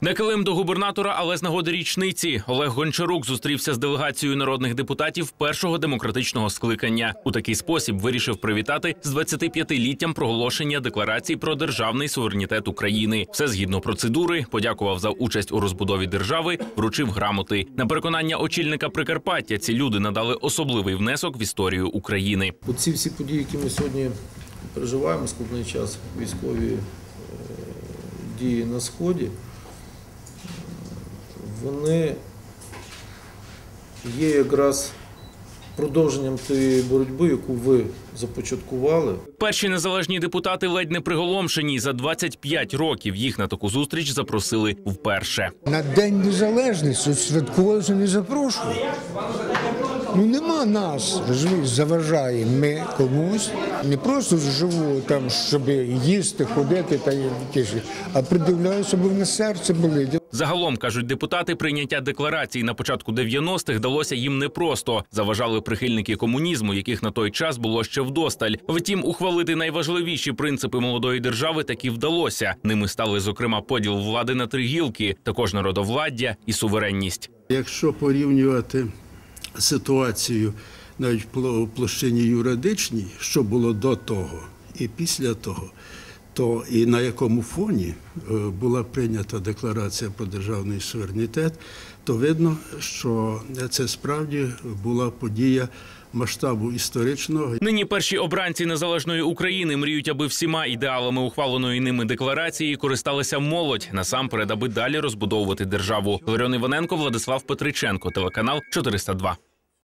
Не килим до губернатора, але з нагоди річниці Олег Гончарук зустрівся з делегацією народних депутатів першого демократичного скликання. У такий спосіб вирішив привітати з 25-літтям проголошення декларації про державний суверенітет України. Все згідно процедури. Подякував за участь у розбудові держави, вручив грамоти. На переконання очільника Прикарпаття ці люди надали особливий внесок в історію України. Оці всі події, які ми сьогодні переживаємо, складний час, військові е, дії на Сході, вони є якраз продовженням тієї боротьби, яку ви започаткували. Перші незалежні депутати ледь не приголомшені. За 25 років їх на таку зустріч запросили вперше. На День Незалежності святкувалося не запрошували. Ну нема нас, розумієш, заважає ми комусь. Не просто живу там, щоб їсти, ходити та тіші, а придивляюся, щоб на серце болить. Загалом кажуть депутати, прийняття декларації на початку 90-х далося їм непросто. Заважали прихильники комунізму, яких на той час було ще вдосталь. Втім, ухвалити найважливіші принципи молодої держави таки вдалося. Ними стали зокрема поділ влади на три гілки, також народовладдя і суверенність. Якщо порівнювати ситуацію навіть в площині юридичній, що було до того і після того, то і на якому фоні е, була прийнята декларація про державний суверенітет, то видно, що це справді була подія масштабу історичного. Нині перші обранці незалежної України мріють, аби всіма ідеалами ухваленої ними декларації користалася молодь насамперед, аби далі розбудовувати державу. Ларіон Іваненко, Владислав Петриченко, телеканал 402.